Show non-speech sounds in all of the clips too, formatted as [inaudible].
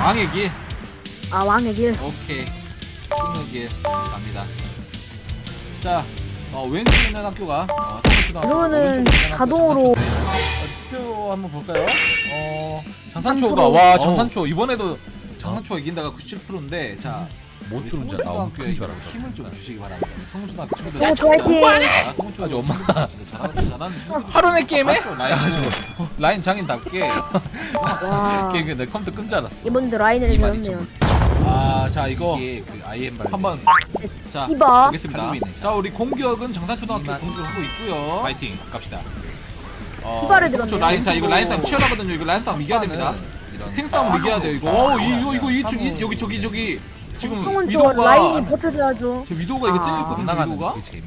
왕의 길. 아 왕의 길. 오케이. 킹의 길 갑니다. 자, 어, 왼쪽에 있는 학교가 어, 학교 자동으로 장산초. 어, 표 한번 볼까요? 어, 장산초가 장산초. 와 장산초 이번에도 장산초가 이긴다가 97%인데 자. 못 들은 줄 알아. 너무 큰줄 알아. 힘을 좀 주시기 바랍니다. 성주초등학교 친구들 성주 화이팅! 아, 성주초등학교 엄마 진짜 잘하는 잘하는 친구들. 하루네 게임에? 맞죠? 라인 라인 장인답게 와 게임 내 컴퓨터 끈 줄 알았어. 이번도 라인을 배웠네요. 아, 자 이거 이게 그 IM 발 한번 자 이봐. 보겠습니다. 자 우리 공격은 장산초등학교 이만. 공격하고 있고요. 파이팅 갑시다. 어, 후발을 들었네요. 저 라인 자 이거 라인 싸움 치열하거든요. 이거 라인 싸움 이겨야 됩니다. 탱 싸움을 이겨야 돼요. 이거 어 이거 이거 이 이- 여기 저기 저기 지금 형은 저 위도가 라인이 버텨줘야죠. 저 위도가 이거 아. 찔렸거든 요. 나가는 위도가 그 재미.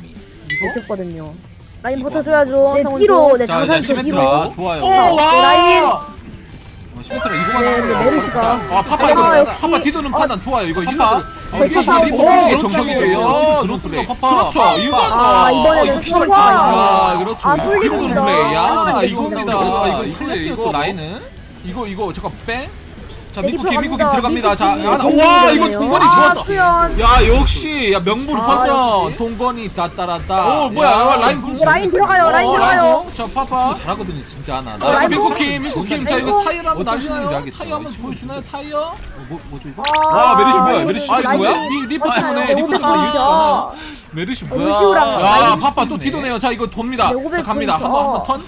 이거 버텼거든요. 라인 이거. 버텨줘야죠. 네, 뒤로 자 장산초 시메트라 뒤로. 좋아요. 오, 라인. 어, 시메트라 이거만 네, 하면 근데 메르시가. 아 파파 아, 이거 역시. 파파 뒤도는 어, 판단 좋아요. 이거 파파. 힐러 거의 이게 이게. 이게 오, 정석이에요. 드론 플레이. 파파. 그렇죠. 이거 아, 이번에는 이거 파파. 야, 그렇죠. 아, 이거 뚫립니다. 드론 플레이. 야, 아, 이겁니다. 이거 이거 이거 라인은 이거 이거 잠깐 뺑. 자 네, 미쿠킴 미쿠킴 들어갑니다. 들어갑니다. 자. 하나. 와 이거. 동건이 아, 좋았어. 수연. 야 역시 야 명불 아, 허전. 동건이 따따라따. 오, 뭐야, 야, 라인 공- 이거 라인 들어가요. 라인 어, 들어가요. 공. 자 파파. 잘하거든요 진짜 하나. 어, 자 라인 미쿠킴 공. 미쿠킴 자 라인 이거 공. 타이어 한번 어떤 날리나요? 타이어 한번 보여주나요 타이어? 뭐 뭐죠 이거? 아, 와 메르시 뭐야 메르시 아 이거 라인. 뭐야? 리 맞아요. 때문에 리퍼 때문에. 유치가 않아요 메르시 뭐야 루시오랑 야 라인 파파 또. 뒤도네요 자 이거 돕니다 네, 갑니다 포인트. 한번 한번 턴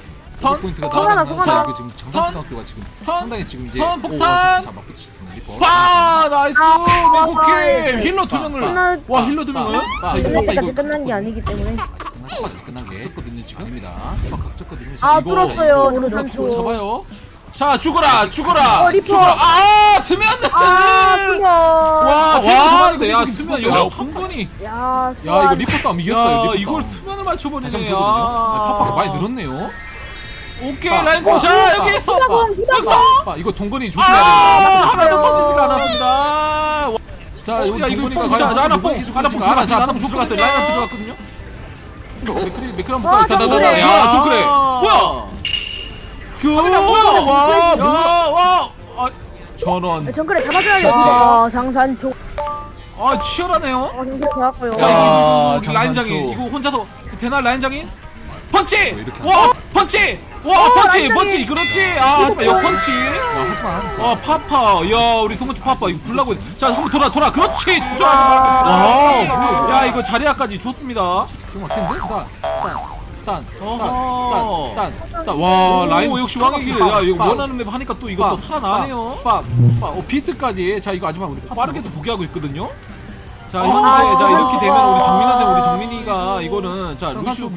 턴? 포인트가 턴 하나, 턴 자, 하나. 지금 장산초등학교가 지금 턴? 상당히 지금 이제 턴, 폭탄! 파 나이스 아, 미국팀 아, 힐러 두 명을 끝나- 와 힐러 두 명을 아, 자 이거 근데 파파 여기까지 이거 끝난 게 아니기 때문에. 끝난 게 졌거든요 지금 아닙니다. 각졌거든요 아 뚫었어요. 이거 장산초. 잡아요 자 죽어라 죽어라 어, 리퍼. 죽어라 아 수면 아 수면. 와, 와, 와, 이거 야, 이거 수면 이거 역시 동건이. 야 야, 수면. 이거 리퍼 싸움 이겼어요. 야, 이걸 싸움. 수면을 다시 맞춰버리네. 한번 보거든요. 아, 파파가 많이 늘었네요. 오케이, 빠, 라인 여기에서. 빠, 빠, 여기서. 빠, 이거 동건이 조심해야 아, 됩니다. 하나도. 터지지가 않았습니다. 와. 자, 어, 여기 야, 이거 동건이가 자, 자, 자, 하나 뽕, 하나 뽕, 하나 들어갔어요? 하나 뽕 들어갔어요. 라인 하나 들어갔거든요. 맥크리, 맥크리 한번 아? 정글에. 다다다다. 야, 정글에. 뭐야? 그, 와, 뭐야, 와. 아, 저런. 정글에 잡아줘야죠. 그렇지. 아 장산초. 아, 치열하네요. 아 정글 좋았고요. 자 아, 라인. 장인 이거 혼자서 되나 라인 장인 펀치 어, 와 펀치 와 어, 펀치 라인 펀치. 그렇지. 아 이거 여? 펀치. 와. 자, 아 파파. 야 우리 송은치 파파 이거 불나고 있- 자 한번 돌아 돌아. 그렇지 주저하지 아, 말고 뭐야. 와야 이거 자리아까지 좋습니다. 기가 막힌데? 딴딴딴 딴 딴와 오, 라인 역시 왕의 길 빠, 야 이거 빠. 원하는 맵 하니까 또 이거 또 빠, 살아나네요 빠빠 비트까지. 자 이거 아줌마 우리 빠르게 또 보게 하고 있거든요. 자 아, 현재 자 아, 이렇게 아, 되면 아, 우리 정민한테 아, 우리 아, 정민이가 이거는 자 루시오.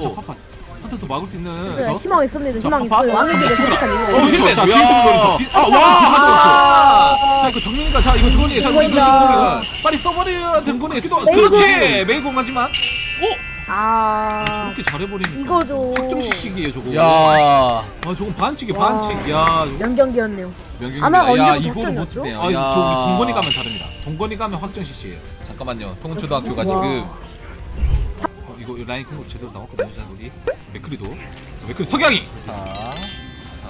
자 파파 또 막을 수 있는 네, 저- 희망 있습니다. 자, 희망 파- 있어요. 왕의 죽어라. 선택한 어, 이유. 그렇죠. 자, 야. 비트 아, 와! 자, 이거 정민이가, 자, 이거 자, 우리 이거이다. 루시 빨리 써버려야 되는 거네. 메이공. 그렇지! 메이공 하지만. 오! 아 저렇게 잘해버리니까. 이거죠. 확정시식이에요, 저거. 야. 아, 저건 반칙이 와. 반칙. 야, 저거 연경기였네요. 명경입니다. 아마 야, 언제부터 이거는 못 확정이었죠? 듣네요. 아, 야. 저 우리 동건이 가면 다릅니다. 동건이 가면 확정시식이에요. 잠깐만요. 동훈초등학교가 와. 지금. 어, 이거 라인 큰거 제대로 나왔거든요. 자, 우리. 맥크리도. 자, 맥크리 석양이! 자.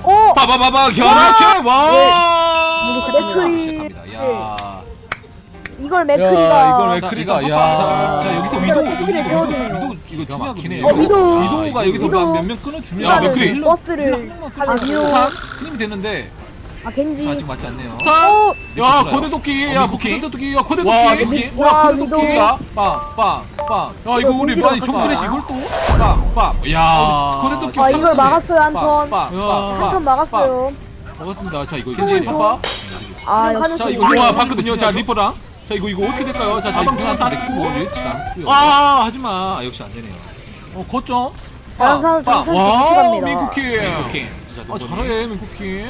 어 빠바바바 겨라치! 와! 맥크리. 시작합니다. 야. 이걸 맥크리가. 야, 이걸 자, 맥크리가, 일단 야. 자, 자 여기서 위도 맥크리 여기서 위도 배워주네요. 위도 이거 중요하거든요. 어, 위도. 위도가 여기서 위도. 몇 명 끊어주면 야, 맥크리 맥크리. 버스를 이유. 한 힘이 되는데 아 자, 겐지. 아직 맞지 않네요. 어야 좋아요. 고대 도끼 어, 야? 고대도끼 야 고대 도끼 미국기? 뭐야 와, 고대도끼 위도. 빵빵 빵 야 이거 이거 우리 공지로 많이 갔다 정글에시 와요. 이걸 또 빵 빵 야 고대 도끼 아, 이걸 막았어요, 한 턴. 빵빵 한턴 막았어요. 막았습니다. 자 이거 겐지 이거 봐봐. 아 역시. 자 이거 와 봤거든요. 자 리퍼랑 자 이거 이거 어떻게 될까요? 자 자방 중앙 딱뭐 됐고 않고요. 아 하지마 아, 역시 안 되네요. 어 거점. 장산 와 좋습니다. 민국키. 오케이. 아 잘해 민국키.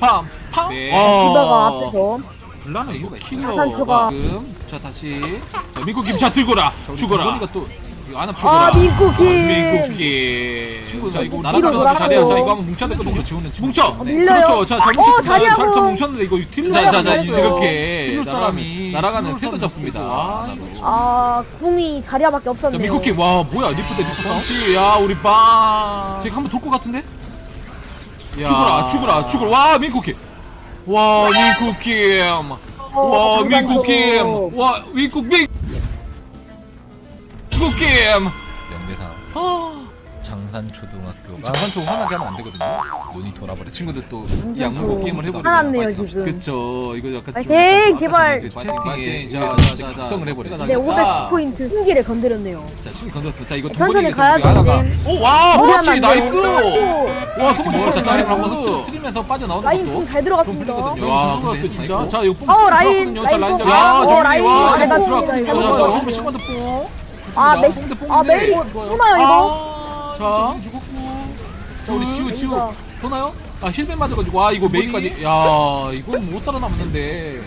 팜 팜. 네. 와. 디바가 앞에서. 불나네 이거 킬러. 지금 자 다시 자 민국키 자 들고라 죽어라. 동건이가 또 이거 하나 죽어라. 아 민국기. 민국키. 친구, 자 이거 뒤로 나랑 돌아가고. 잘해요. 자 이거 한번 뭉쳐야 쪽으로 될거든요 지우는. 뭉쳐. 네. 밀려요. 그렇죠. 자, 잘 어, 뭉쳤습니다. 자리하고. 잘, 잘 뭉쳤는데 이거 딜 자, 자, 자, 이렇게 사람이 날아가는 태도 사람 잡습니다. 아, 아 궁이 자리야밖에 자, 없었네요. 미쿠키 와 뭐야 리프 대 리프 펀치 야 우리 빵 지금 한번 돌것 같은데? 야. 죽어라 죽어라 죽어라. 와 민쿠키 와 민쿠킴 어, 와. 민쿠킴 와 민쿠킴 민쿠킴 명대상 아 장산초등학교가 장산초 화나게 하면 안 되거든요 눈이 돌아버려. 친구들 또 장산초 약물고 게임을 해버리고 화났네요, 지금. 그쵸 이거 약간 파이팅, 제발. 그 채팅에 파이팅. 이제 자, 진짜 자, 자. 각성을 해버려 네, 510포인트 승기를 건드렸네요. 자 힘이 건졌어 자 이거 천천히 가야 우리 하나가 되는데. 오와 그렇지 무리하면 안 나이스. 와 소문 좋다 자. 자리를 한번 틀리면서 빠져나오는 라인 것도 좀잘 들어갔습니다. 좀 와, 근데 진짜. 자 이거 뽕 어, 라인, 들어갔거든요. 자 라인 라인 자 뽕. 야 어, 정리 라인. 와 아, 라인 나 들어갔거든요 잘못 자자 봤어요. 한번 시간도 뽕 아, 뽕인데 아, 메이, 보나요, 이거? 자 죽었고 자 우리 지우 지우. 보나요? 아 힐벤 맞아가지고 와 이거 메이까지 야 이건 못 살아남았는데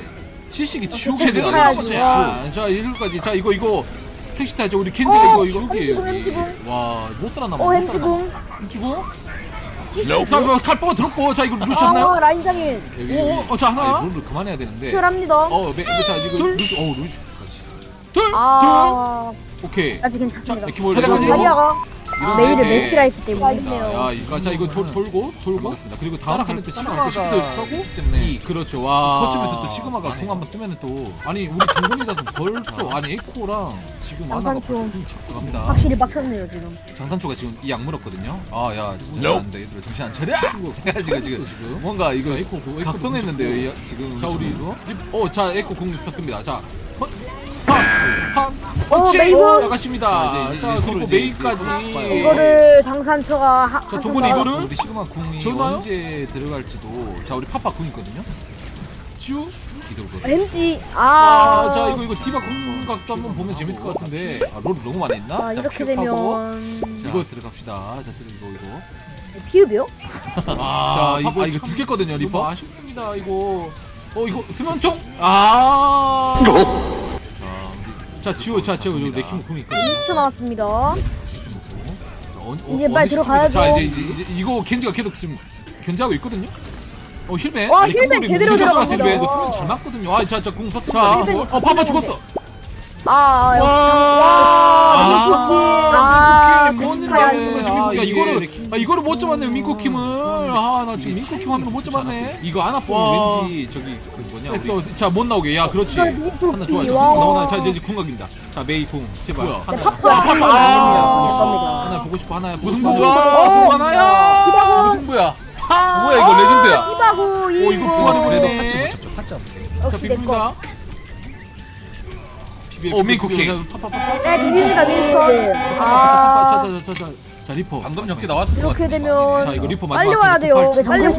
시식이 지옥 세대다 가야지. 자, 자 일루까지 자 이거 이거 택시 타죠 우리 켄지가 어, 이거 이거 여기 여기. 와못 살아남아 어, 못 햄찌궁. 살아남아. 햄찌궁 자 이거 칼 뻗어 들었고 자 이거 누르셨나요? 어, 라인 장인. 오, 어, 자 하나. 룰을 그만해야 되는데. 출합니다. 어, 매, 자 이거 둘, 루시, 어, 루시까지. 둘, 아, 둘. 오케이. 아직 자, 괜찮습니다. 그리고 내려가지고. 자리아가 이런 데. 메시라 했기 때문에. 야, 이거 자 이거 돌, 돌고 돌고 있습니다. 그리고 다음 턴에 또 시그마가 또 시그마가 쓰고 때문에 이 그렇죠. 와. 거점에서 또 시그마가 궁 한번 쓰면은 또 아니 우리 동군이라서 벌써 아니 에코랑 지금 하나가 장산초. 벌써 궁 잡고 갑니다. 확실히 빡쳤네요, 지금. 장산초가 지금 이약 물었거든요. 아, 야, 진짜 안 돼. 얘들아, 정신 안 차려. 해가지고 [laughs] 지금 뭔가 이거 에코 각성했는데요. 이 지금 자 우리 이거 어, 자 에코 공 썼습니다. 자, 헛, 어. 메이브. 나가십니다. 자, 이제, 자, 이제 그리고 서로 이제 메이까지. 이거를 장산초가 하, 자, 동근이 하셔서 이거를 우리 시그마 궁이 전화요? 언제 들어갈지도 자, 우리 파파 궁 있거든요. 지우. 기대고 햄찌, 아, 아. 자 이거 이거 디바 궁각도 한번 보면 재밌을 것 같은데. 아, 롤 너무 많이 했나? 아, 자, 이렇게 픽하고. 되면. 자, 이거 들어갑시다. 자, 이거 이거. 피읍이요? [laughs] 아, 자, 이거 파파 이거 참 너무 리퍼. 아쉽습니다, 이거. 어, 이거 수면총. 아. 자, 지호, 자, 지호, 여기 레키모 궁이 있거든요. 20초 나왔습니다. 자, 어, 어, 이제 어느 빨리 시점이다. 들어가야죠. 자, 이제, 이제, 이제 이거 켄지가 계속 지금 견제하고 있거든요. 어, 힐맨. 와, 아니, 힐맨 제대로 들어갑니다. 힐맨. 수면 잘 맞거든요. 아, 자, 자, 궁 썼다. 자, 힐맨 어, 어, 파파 죽었어. 아, 아, 아, 아, 민코킴 뭔데? 되는데. 아, 아, 이거를 아, 이거를 못 잡았네 민코킴을. 아, 나 지금 민코킴 하면 못 잡았네. 이거 안 아프면 왠지 저기 그 뭐냐 우리 자, 못 나오게. 야, 그렇지. 민코킴, 하나 좋아. 자, 와우. 나오나. 자, 이제 이제 궁각입니다. 자, 메이 궁. 제발. 하나. 아. 아, 하나 보고 싶어. 하나야. 보고? 어, 궁 하나야. 무슨 뭐야? 아, 뭐야 이거 레전드야. 이바구, 어, 이거 이거. 부활이 그래도 네. 파츠 못 잡죠. 파츠 안 돼. 자, 역시 내 거. 비빈다. 비비. 어. 파파파파. 네, 윈스턴. 자, 아, 자, 자, 자, 자, 자, 리퍼. 방금 적게 나왔을 것 이렇게 같은데. 되면 자, 이거 리퍼 빨리 마지막 와야 돼요. 네, 정글이 자,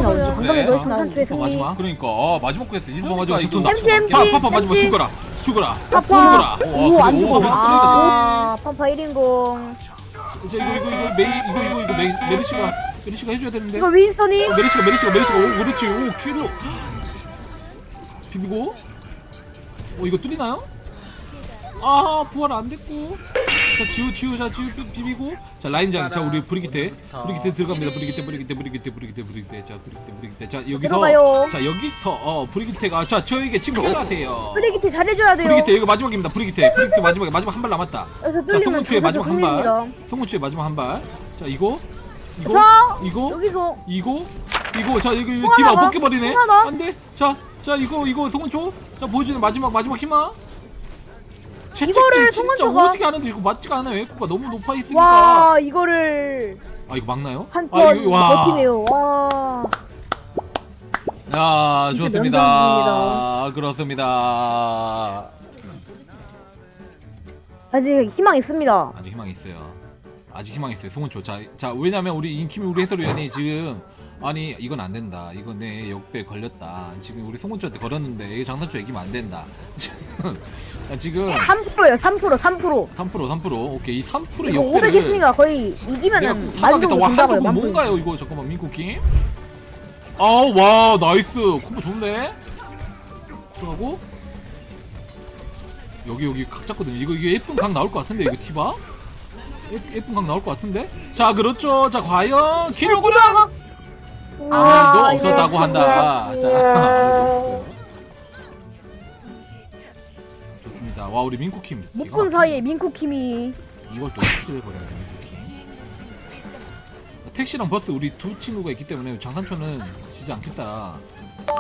너희 장산초의 리퍼 승리. 마지막. 그러니까 아, 마지막 거였어. 리퍼 마지막 이거 죽는다. 햄찌, 햄찌. 파, 파파 마지막 햄찌. 죽어라. 죽어라. 파파. 죽어라. 오, 안 죽어. 오, 아, 파파 1인공. 자, 이거 이거 이거 메이 이거 이거 이거 메 메르시가 메르시가 해줘야 되는데. 이거 윈스턴이 어, 메르시가 메르시가 메르시가 오 그렇지 오 킬로 비비고 어 이거 뚫리나요? 아 부활 안 됐고. 자 지우 지우 자 지우 비- 비비고. 자 라인장. 자 우리 브리기테. 브리기테 들어갑니다. 브리기테 브리기테 브리기테 브리기테 브리기테. 자 브리기테 브리기테. 자 여기서. 들어가요. 자 여기서 어 브리기테가. 자 저에게 친구 필요하세요. 프리기티 잘해줘야 돼요. 브리기테 이거 마지막입니다. 브리기테. 브리기테 마지막에 마지막 한 발 남았다. 여기서 자 뚫리면 성문추의 마지막 승리입니다. 한발 성문추의 마지막 한발자 이거. 이거. 자, 이거. 여기서. 이거. 이거. 자 이거 이거 또 디바 하나? 벗겨버리네. 또 하나? 안돼. 자자 이거 이거 송은초. 자 보여주는 마지막 마지막 희망 이거를 진짜 송은초가- 오지게 하는데 이거 맞지가 않아요 에코가 너무 높아 있으니까 와 이거를 아 이거 막나요? 한아번 이거 와 버티네요. 와. 야, 이게 좋습니다. 명장면입니다. 그렇습니다. 아직 희망 있습니다. 아직 희망 있어요. 아직 희망 있어요. 송은초. 자, 자 왜냐면 우리 인킴이 우리 해설위원이 지금 아니 이건 안 된다. 이거 내 역배 걸렸다. 지금 우리 송은초한테 걸었는데 이게 장난초 얘기면 안 된다. [laughs] 자, 지금 3%예요. 3% 3%. 3% 3% 오케이 이3% 이거 역배를 500 했으니까 거의 내가 이기면은 꼭 사가겠다. 와 준다고요. 한쪽은 만분. 뭔가요 이거 잠깐만 민코킹. 아우 와 나이스 콤보 좋네. 들어가고 여기 여기 각 잡거든요. 이거 이게 예쁜 각 나올 것 같은데 이거 티바? 예- 예쁜 각 나올 것 같은데? 자 그렇죠. 자 과연 키로그램 아무도 아, 없었다고 이거 한다. 자 없어요. 좋습니다. 와 우리 민코킴 못 본. 사이에 민코킴이 이걸 또 삭제를 버려야 돼 민코킴. 택시랑 버스 우리 두 친구가 있기 때문에 장산초는 지지 않겠다.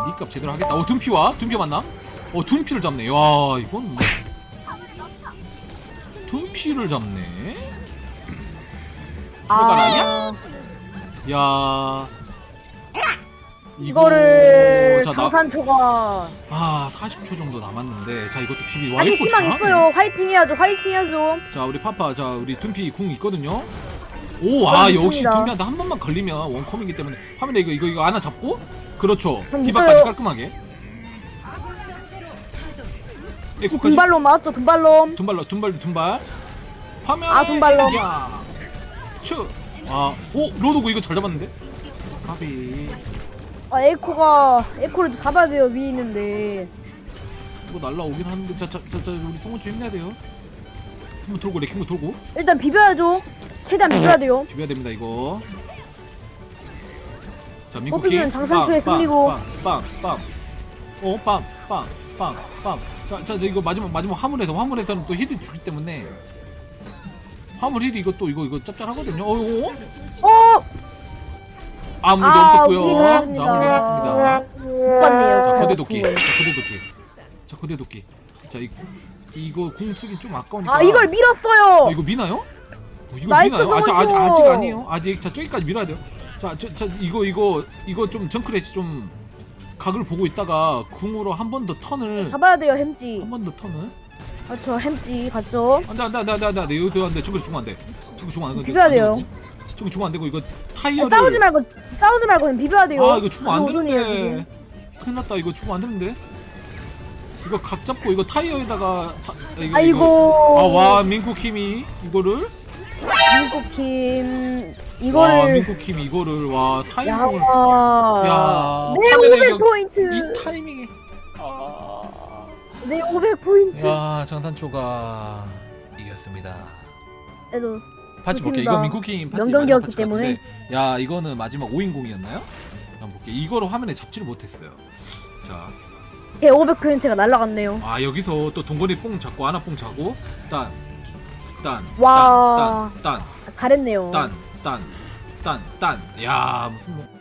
니값 제대로 하겠다 어 둔피와 둔피 맞나? 어 둔피를 잡네 야 이건 뭐- 둔피를 잡네 출발 아니야? 야 이거를 자, 나, 장산초가 아 40초 정도 남았는데 자 이것도 비비 와 아직 이거 희망. 있어요. 화이팅 해야죠. 화이팅 해야죠. 자 우리 파파 자 우리 둔피 궁 있거든요 오아 아, 역시 있습니다. 둔피한테 한 번만 걸리면 원컴이기 때문에 화면에 이거 이거 이거 하나 잡고 그렇죠 그럼 디바까지 있어요. 깔끔하게 에코까지 둔발로 맞죠? 둔발로. 둔발로 둔발 둔발 화면 아, 둔발로. 추아오 로도고 이거 잘 잡았는데 가비 아 에코가 에코를 잡아야 돼요 위에 있는데. 이거 날라오긴 하는데 자자자 우리 성우주 힘내야 돼요. 킹무 돌고 레킹무 돌고. 일단 비벼야죠. 최대한 비벼야 돼요. 비벼야 됩니다 이거. 자 민국기 장산초에 승리고. 빵빵빵어빵빵빵빵자자 이거 마지막 마지막 화물에서 화물에서는 또 힐이 주기 때문에. 화물 힐이 이거 또 이거 이거 짭짤하거든요. 어어 어! 아무도 아, 없었고요 우리 자. 아무도 없었습니다 못 봤네요. 자 거대 도끼 자 거대 도끼 자 거대 도끼 자 이, 이거 궁 쓰기 좀 아까우니까 아 이걸 밀었어요. 어, 이거 미나요? 어, 이거 나이스 미나요? 아직, 아직, 성우죠. 아직 아니에요. 아직 자 저기까지 밀어야 돼요. 자, 저, 저 이거 이거 이거 좀 정크레시 좀 각을 보고 있다가 궁으로 한 번 더 턴을 잡아야 돼요 햄찌. 한 번 더 턴을 그렇죠 햄찌 갔죠. 안돼 안돼 안돼 안돼 안돼 여기서 안돼 저거 죽으면 안돼 저거 죽으면 안 돼 비벼야 돼요. 저거 죽으면 안 되고 이거 아, 타이어를 싸우지 말고 싸우지 말고 그냥 비벼야 돼요. 아 이거 죽으면 안 그게 되는데. 큰일 났다 이거 죽으면 안 되는데 이거 각 잡고 이거 타이어에다가 타, 이거, 아이고. 아와 민국힘이 이거를 민국팀 와 이거를 민국힘 이거를 와 야, 타이밍을 와. 야, 네 화면에 500 이거- 포인트. 이 타이밍에 아... 네500 포인트. 야 장산초가 이겼습니다. 그래도 파츠 볼게. 이거 민국힘 파츠 명경기였기 때문에. 같은데, 야 이거는 마지막 5인공이었나요? 한번 볼게 이거를 화면에 잡지를 못했어요 자, 제 500 포인트가 날라갔네요. 아 여기서 또 동건이 뽕 잡고 하나 뽕 잡고 딴, 딴, 와. 딴, 딴, 아, 잘했네요. 딴, 딴, 딴, 딴, 야 무슨 뭐